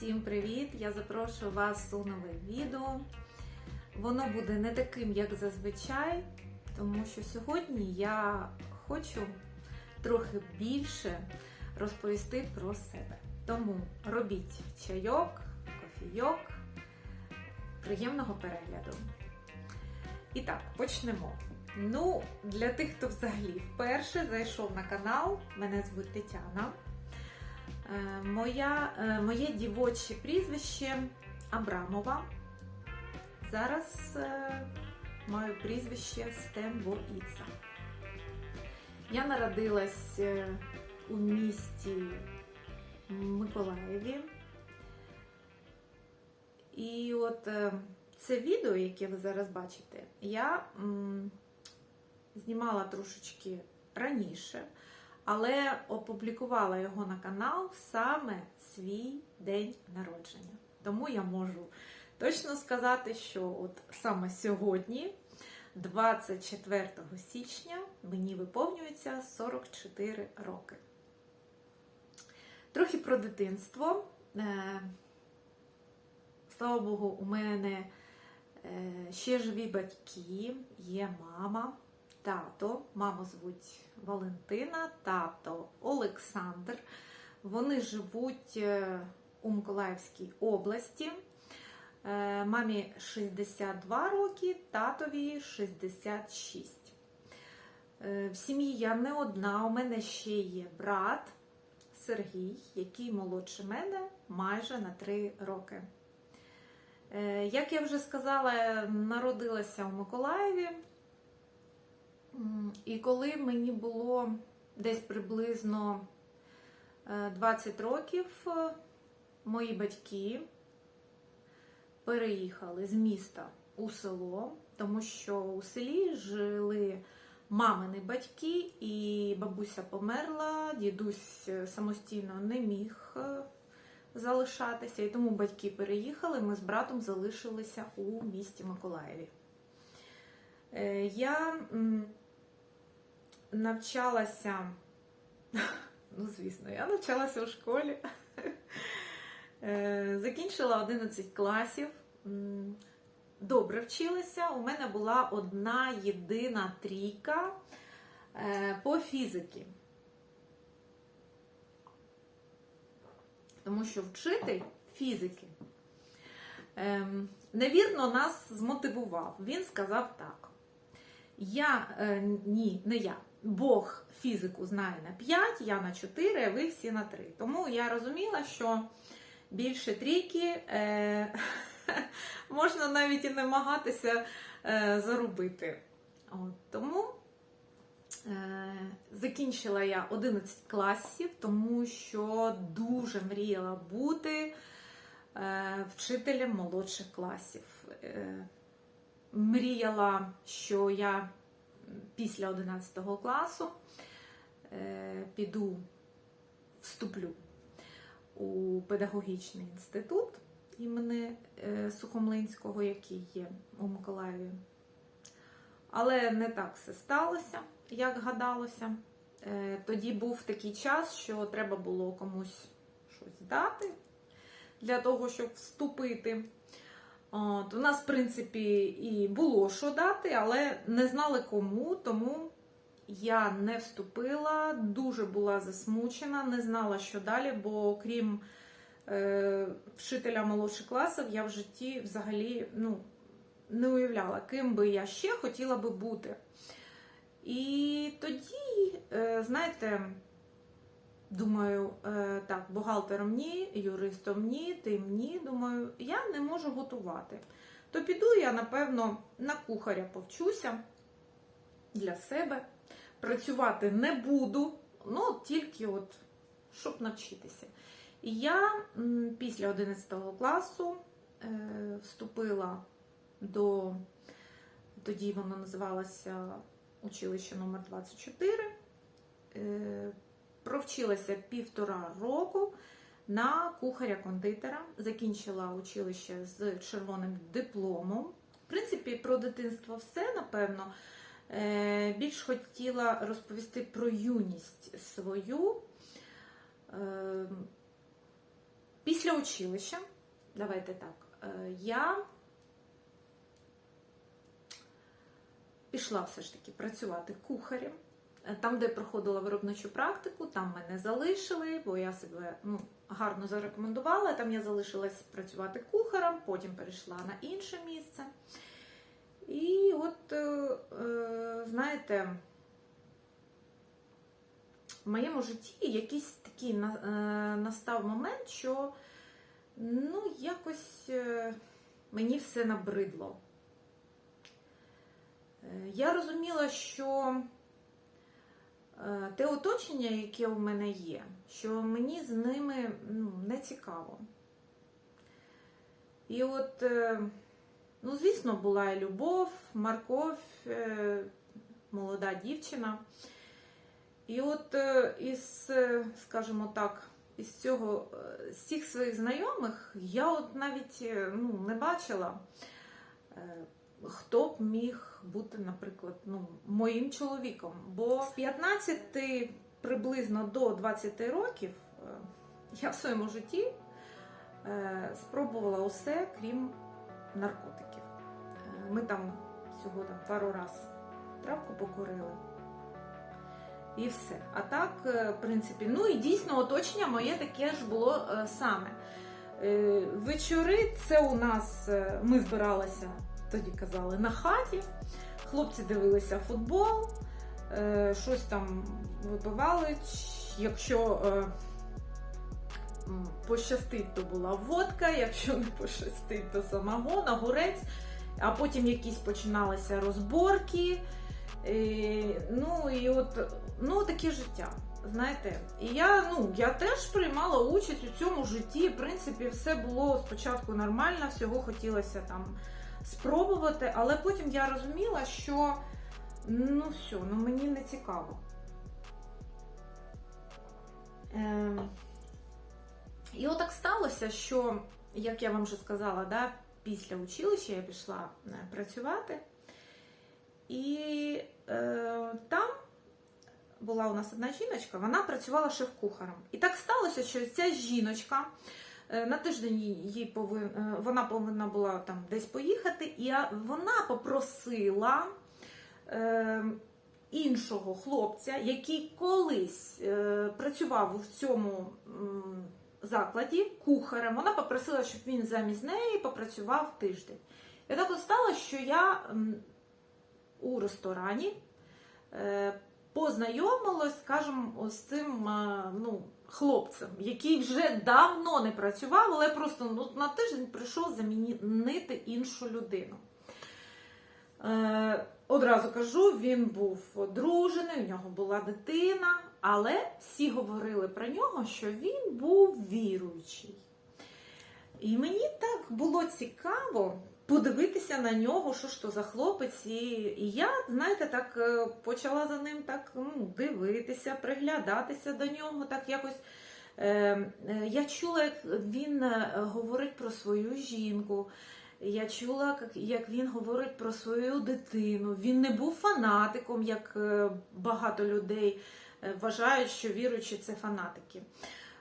Всім привіт! Я запрошую вас у нове відео. Воно буде не таким, як зазвичай, тому що сьогодні я хочу трохи більше розповісти про себе. Тому робіть чайок, кофійок, приємного перегляду. І так, почнемо. Ну, для тих, хто взагалі вперше зайшов на канал, мене звуть Тетяна. Е, Моя, е, моє дівоче прізвище Абрамова. Зараз е, маю прізвище Стембоїца. Я народилась у місті Миколаєві. І от це відео, яке ви зараз бачите, я знімала трошечки раніше але опублікувала його на канал саме свій день народження. Тому я можу точно сказати, що от саме сьогодні, 24 січня, мені виповнюється 44 роки. Трохи про дитинство. Е, Слава Богу, у мене е, ще живі батьки, є мама, тато, маму звуть Валентина, тато Олександр. Вони живуть е, у Миколаївській області. Е, Мамі 62 роки, татові 66. Е, В сім'ї я не одна, у мене ще є брат Сергій, який молодше мене майже на 3 роки. Як я вже сказала, народилася у Миколаєві. І коли мені було десь приблизно е, 20 років, е, мої батьки переїхали з міста у село, тому що у селі жили мамини батьки, і бабуся померла, дідусь е, самостійно не міг е, залишатися, і тому батьки переїхали. Ми з братом залишилися у місті Миколаєві. Е, Я навчалася, ну, звісно, я навчалася у школі. Е, Закінчила 11 класів. Добре вчилася. У мене була одна єдина трійка е, по фізиці. Тому що вчитель фізики ем, невірно нас змотивував. Він сказав так. Я е, ні, не я. Бог фізику знає на 5, я на 4, а ви всі на 3. Тому я розуміла, що більше трійки е, можна навіть і намагатися е, заробити. От, тому е, закінчила я 11 класів, тому що дуже мріяла бути е, вчителем молодших класів. Е, мріяла, що я після 11 класу е, піду, вступлю у педагогічний інститут імени е, Сухомлинського, який є у Миколаєві. Але не так все сталося, як гадалося. Е, Тоді був такий час, що треба було комусь щось дати для того, щоб вступити. От, у нас, в принципі, і було що дати, але не знали кому, тому я не вступила, дуже була засмучена, не знала, що далі, бо крім е, вчителя молодших класів, я в житті взагалі ну, не уявляла, ким би я ще хотіла би бути. І тоді, е, знаєте, Думаю, е, так, бухгалтером ні, юристом ні, тим ні. Думаю, я не можу готувати. То піду я, напевно, на кухаря повчуся для себе. Працювати не буду, ну тільки от, щоб навчитися. І я після 11 класу е, вступила до, тоді воно називалося училище номер 24 Е, Провчилася півтора року на кухаря-кондитера, закінчила училище з червоним дипломом. В принципі, про дитинство все, напевно. Е, Більш хотіла розповісти про юність свою. Е, після училища, давайте так, е, я пішла все ж таки працювати кухарем. Е, Там, де проходила виробничу практику, там мене залишили, бо я себе ну, гарно зарекомендувала. Там я залишилась працювати кухарем, потім перейшла на інше місце. І от, е, е, знаєте, в моєму житті якийсь такий на- настав момент, що ну, якось мені все набридло. Я розуміла, що те оточення, яке у мене є, що мені з ними ну, не цікаво. І от, е, ну, звісно, була і любов, морков, е, молода дівчина. І от е, із, е, скажімо так, із цього, е, з цих своїх знайомих я от навіть е, ну, не бачила, е, хто б міг бути, наприклад, ну, моїм чоловіком. Бо з 15 приблизно до 20 років е, я в своєму житті е, спробувала усе, крім наркотиків. Е, Ми там всього там пару раз травку покурили. І все. А так, в принципі, ну і дійсно оточення моє таке ж було саме. Вечори це у нас ми збиралися, тоді казали, на хаті. Хлопці дивилися футбол, е, щось там випивали. Якщо е, пощастить, то була водка, якщо не пощастить, то самогон, огурець, а потім якісь починалися розборки. Е, ну і от ну таке життя. Знаєте, і я ну я теж приймала участь у цьому житті. В принципі, все було спочатку нормально, всього хотілося там спробувати, але потім я розуміла, що ну все, ну мені не цікаво. Е, і отак сталося, що, як я вам вже сказала, да, після училища я пішла е, працювати. І е, там була у нас одна жіночка, вона працювала шеф-кухарем. І так сталося, що ця жіночка на тиждень їй повин, е, вона повинна була там десь поїхати, і вона попросила е, іншого хлопця, який колись е, працював в цьому закладі кухарем. Вона попросила, щоб він замість неї попрацював тиждень. І так от стало, що я у ресторані е, познайомилась, скажімо, з цим е, ну, хлопцем, який вже давно не працював, але просто ну, на тиждень прийшов замінити іншу людину. Е, одразу кажу, він був одружений, у нього була дитина, але всі говорили про нього, що він був віруючий. І мені так було цікаво подивитися на нього, що ж то за хлопець. І, я, знаєте, так е, почала за ним так ну, дивитися, приглядатися до нього, так якось. Е, е, я чула, як він е, говорить про свою жінку. Я чула, як- він говорить про свою дитину. Він не був фанатиком, як багато людей вважають, що віруючі це фанатики.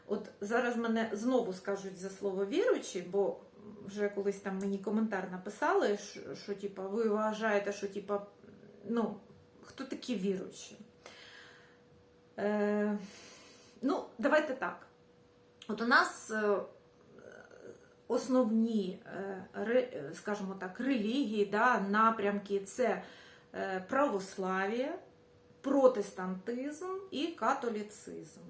От зараз мене знову скажуть за слово віруючі, бо вже колись там мені коментар написали, що, що типа, ви вважаєте, що типа, ну, хто такі віруючі? Е, ну, давайте так. От у нас е, основні, е, скажімо так, релігії, да, напрямки це е, православ'я, протестантизм і католіцизм.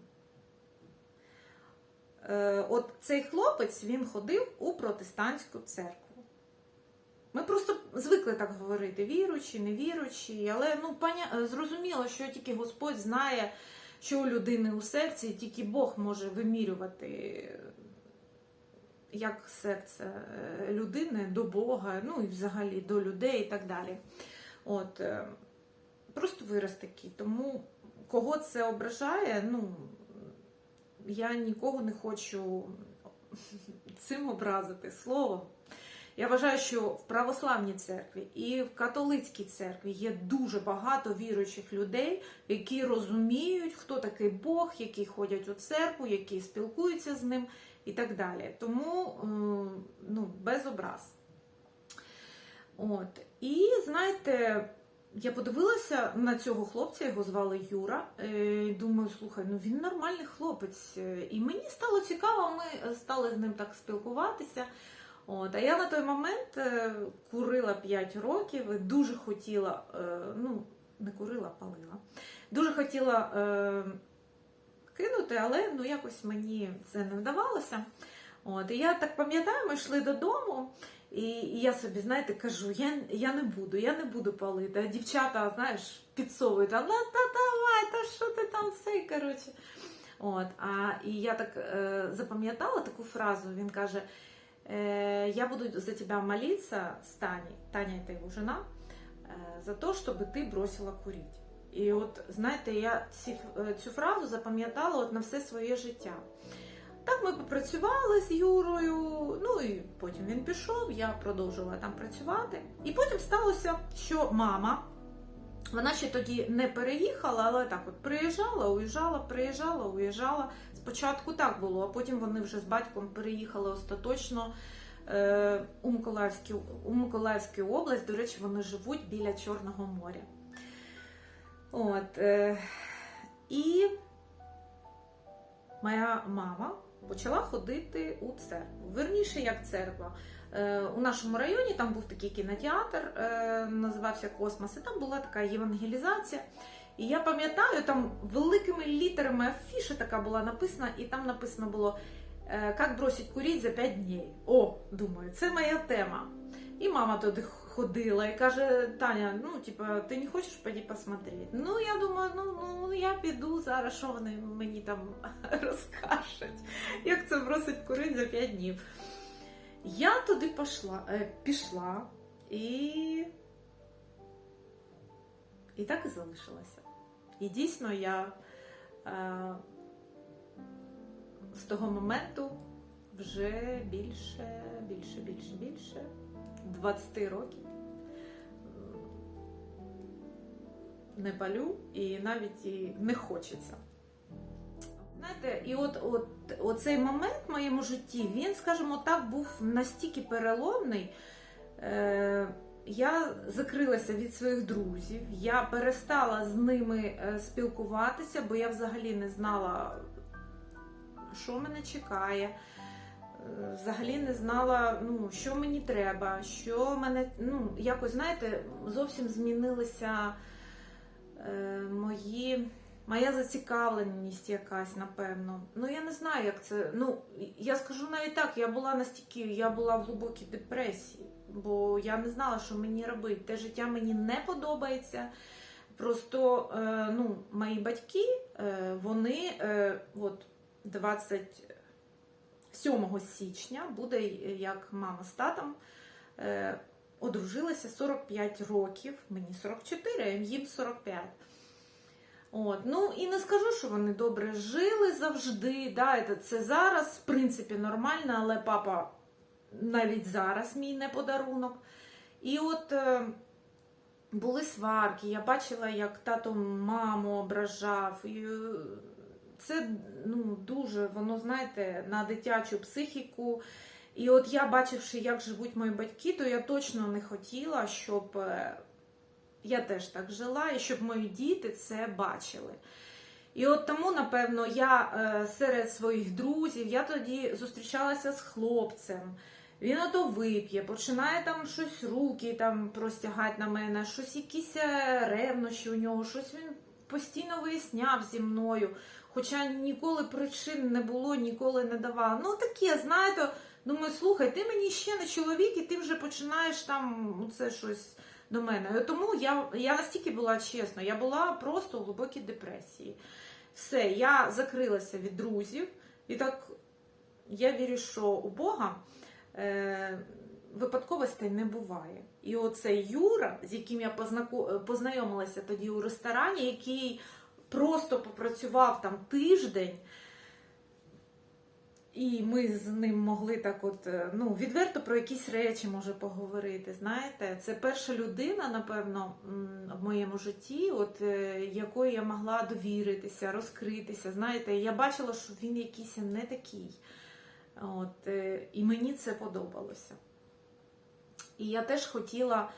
Е, От цей хлопець він ходив у протестантську церкву. Ми просто звикли так говорити: віруючі, невіруючі, але ну, поня... зрозуміло, що тільки Господь знає, що у людини у серці, і тільки Бог може вимірювати як серце е, людини до Бога, ну і взагалі до людей і так далі. От, е, просто вираз такий. Тому кого це ображає, ну, я нікого не хочу цим образити словом. Я вважаю, що в православній церкві і в католицькій церкві є дуже багато віруючих людей, які розуміють, хто такий Бог, які ходять у церкву, які спілкуються з ним і так далі. Тому е, ну, без образ. От. І знаєте, я подивилася на цього хлопця, його звали Юра. Е, думаю, слухай, ну він нормальний хлопець. Е, І мені стало цікаво, ми стали з ним так спілкуватися. От, а я на той момент е, курила 5 років і дуже хотіла, ну, не курила, палила. Дуже хотіла кинути, але ну, якось мені це не вдавалося. От, і я так пам'ятаю, ми йшли додому, і, і я собі, знаєте, кажу, я, я не буду, я не буду палити. А дівчата, знаєш, підсовують, а ну та давай, та що ти там цей, коротше. От, а, і я так е, запам'ятала таку фразу, він каже, э, я буду за тебя молиться с Таней, Таня это его жена, э, за то, чтобы ты бросила курить. І от, знаєте, я ці, е, цю фразу запам'ятала от на все своє життя. Так ми попрацювали з Юрою, ну і потім він пішов, я продовжувала там працювати. І потім сталося, що мама, вона ще тоді не переїхала, але так от приїжджала, уїжджала, приїжджала, уїжджала. Спочатку так було, а потім вони вже з батьком переїхали остаточно е, у, Миколаївську, у Миколаївську область. До речі, вони живуть біля Чорного моря. От, е, і моя мама почала ходити у церкву. Верніше, як церква. Е, у нашому районі там був такий кінотеатр, е, називався Космос, і там була така євангелізація. І я пам'ятаю, там великими літерами афіша така була написана, і там написано було е, Як бросить курить за 5 днів. О, думаю, це моя тема. І мама туди ходила і каже: Таня, ну типа, ти не хочеш пойти посмотреть? Ну я думаю, ну, ну я піду зараз, що вони мені там розкажуть, як це бросить курить за 5 днів. Я туди пішла, е, пішла і. І так і залишилася. І дійсно я е, з того моменту вже більше, більше, більше, більше 20 років не палю і навіть і не хочеться. Знаєте, і от, от оцей момент в моєму житті, він, скажімо так, був настільки переломний. Е, я закрилася від своїх друзів, я перестала з ними е, спілкуватися, бо я взагалі не знала, що мене чекає. Е, Взагалі не знала, ну, що мені треба, що мене, ну, якось, знаєте, зовсім змінилися мої, моя зацікавленість якась, напевно. Ну, я не знаю, як це. Ну, я скажу навіть так, я була настільки, я була в глибокій депресії бо я не знала, що мені робити. Те життя мені не подобається. Просто е, ну, мої батьки, е, вони е, от 27 січня буде як мама з татом. Одружилися 45 років, мені 44, а їм 45. От. Ну і не скажу, що вони добре жили завжди. Да, це- Це зараз, в принципі, нормально, але папа навіть зараз мій не подарунок. І от е, були сварки, я бачила, як тато маму ображав. І, е, це ну, дуже, воно, знаєте, на дитячу психіку. І от я, бачивши, як живуть мої батьки, то я точно не хотіла, щоб е, я теж так жила, і щоб мої діти це бачили. І от тому, напевно, я е, серед своїх друзів я тоді зустрічалася з хлопцем. Він ото вип'є, починає там щось руки там простягати на мене, щось якісь е, ревнощі у нього, щось він постійно виясняв зі мною. Хоча ніколи причин не було, ніколи не давав. Ну таке, знаєте, думаю, слухай, ти мені ще не чоловік, і ти вже починаєш там ну, це щось до мене. Тому я, я настільки була чесна, я була просто в глибокій депресії. Все, я закрилася від друзів, і так я вірю, що у Бога е, випадковостей не буває. І оцей Юра, з яким я познайомилася тоді у ресторані, який просто попрацював там тиждень. І ми з ним могли так, от е, ну відверто про якісь речі може поговорити. Знаєте, це перша людина, напевно, в моєму житті, от е, якої я могла довіритися, розкритися. Знаєте, я бачила, що він якийсь не такий. От, е, і мені це подобалося. І я теж хотіла,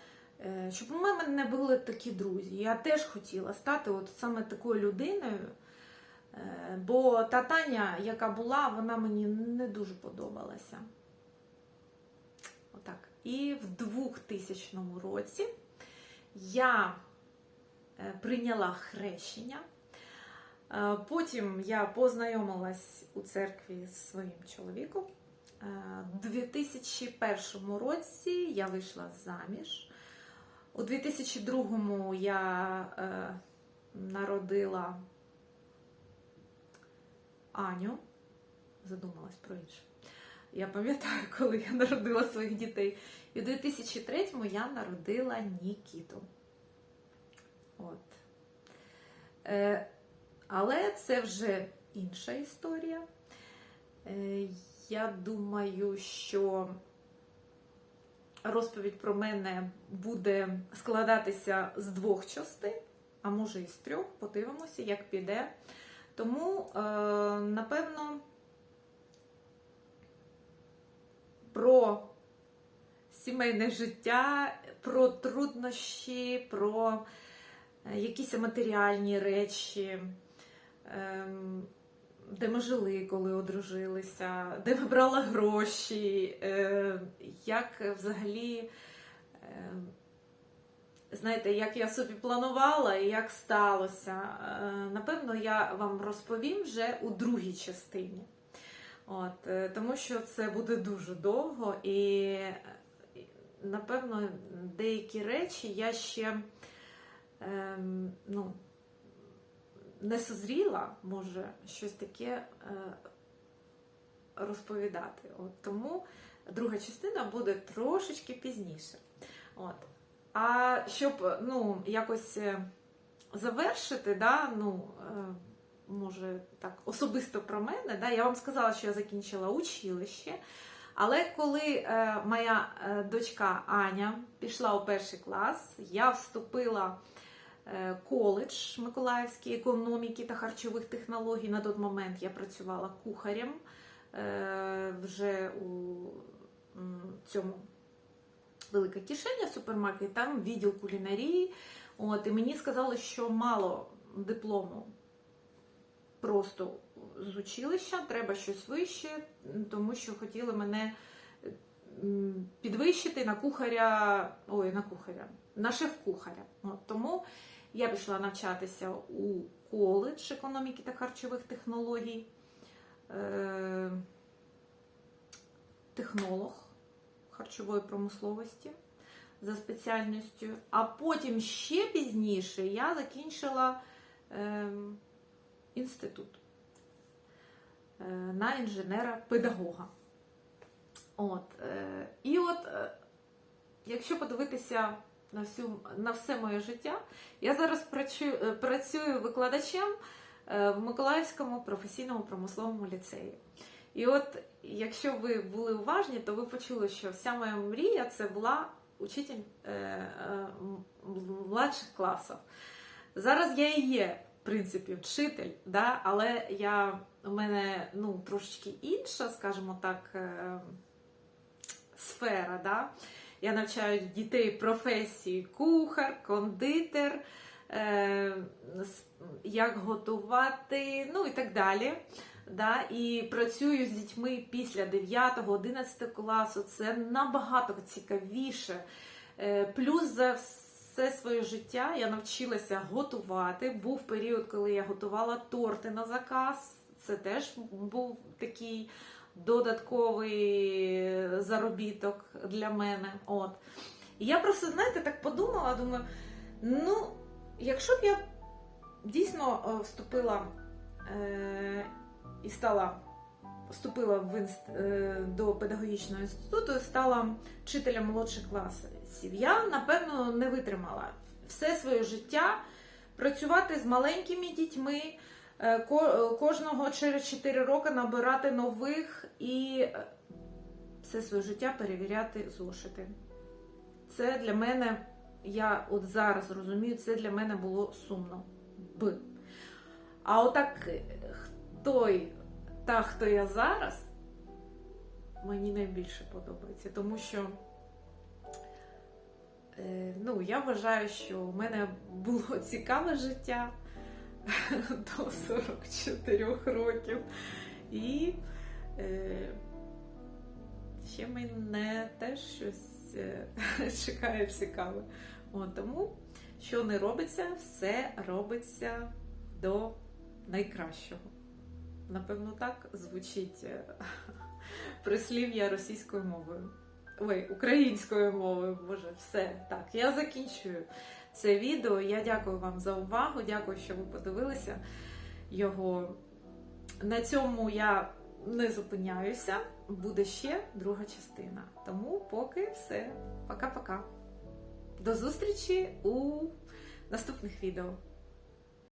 щоб у мене не були такі друзі. Я теж хотіла стати от саме такою людиною. Е, Бо та Таня, яка була, вона мені не дуже подобалася. Отак. І в 2000 році я е, прийняла хрещення. Е, Потім я познайомилась у церкві з своїм чоловіком. У 2001 році я вийшла заміж. У 2002 я народила Аню. Задумалась про інше. Я пам'ятаю, коли я народила своїх дітей. І у 2003-му я народила Нікіту. От. Е, але це вже інша історія. Е, я думаю, що розповідь про мене буде складатися з двох частин, а може і з трьох. Подивимося, як піде. Тому, е, напевно, про сімейне життя, про труднощі, про е, якісь матеріальні речі, ем, де ми жили, коли одружилися, де ми брали гроші, е, як взагалі. е, Знаєте, як я собі планувала і як сталося. Е, Напевно, я вам розповім вже у другій частині. От, е, тому що це буде дуже довго, і, напевно, деякі речі я ще ем, ну, не созріла, може, щось таке е, розповідати. От, тому друга частина буде трошечки пізніше. От. А щоб ну, якось е, завершити, да, ну, е, може так, особисто про мене, да, я вам сказала, що я закінчила училище. Але коли е, моя е, дочка Аня пішла у перший клас, я вступила е, коледж Миколаївської економіки та харчових технологій. На той момент я працювала кухарем е, вже у цьому велика кишеня супермаркет, там відділ кулінарії. От, і мені сказали, що мало диплому просто з училища, треба щось вище, тому що хотіли мене підвищити на кухаря, ой, на кухаря, на шеф-кухаря. Тому я пішла навчатися у коледж економіки та харчових технологій. Е, технолог харчової промисловості за спеціальністю. А потім ще пізніше я закінчила е, інститут е, на інженера-педагога. От, е, і от, е, якщо подивитися на, всю, на все моє життя, я зараз працюю, е, працюю викладачем е, в Миколаївському професійному промисловому ліцеї. І от, якщо ви були уважні, то ви почули, що вся моя мрія це була учитель е, е, младших класів. Зараз я і є, в принципі, вчитель, да? але я, у мене ну, трошечки інша, скажімо так, е, сфера. Да? Я навчаю дітей професії кухар, кондитер, е, як готувати, ну і так далі. Да, і працюю з дітьми після 9-11 класу. Це набагато цікавіше. Е, Плюс за все своє життя я навчилася готувати. Був період, коли я готувала торти на заказ. Це теж був такий додатковий заробіток для мене. От. І я просто, знаєте, так подумала, думаю, ну, якщо б я дійсно е, вступила. Е, і стала вступила в інст, е, до педагогічного інституту і стала вчителем молодших класів. Я, напевно, не витримала все своє життя працювати з маленькими дітьми, е, кожного через 4 роки набирати нових і е, все своє життя перевіряти зошити. Це для мене, я от зараз розумію, це для мене було сумно. Б. А отак той, та, хто я зараз, мені найбільше подобається, тому що е, ну, я вважаю, що в мене було цікаве життя до 44 років. І е, ще мене теж щось е, чекає цікаве. От, тому, що не робиться, все робиться до найкращого. Напевно, так звучить е, прислів'я російською мовою. Ой, українською мовою, боже, все. Так, я закінчую це відео. Я дякую вам за увагу. Дякую, що ви подивилися його. На цьому я не зупиняюся. Буде ще друга частина. Тому поки все. Пока-пока. До зустрічі у наступних відео.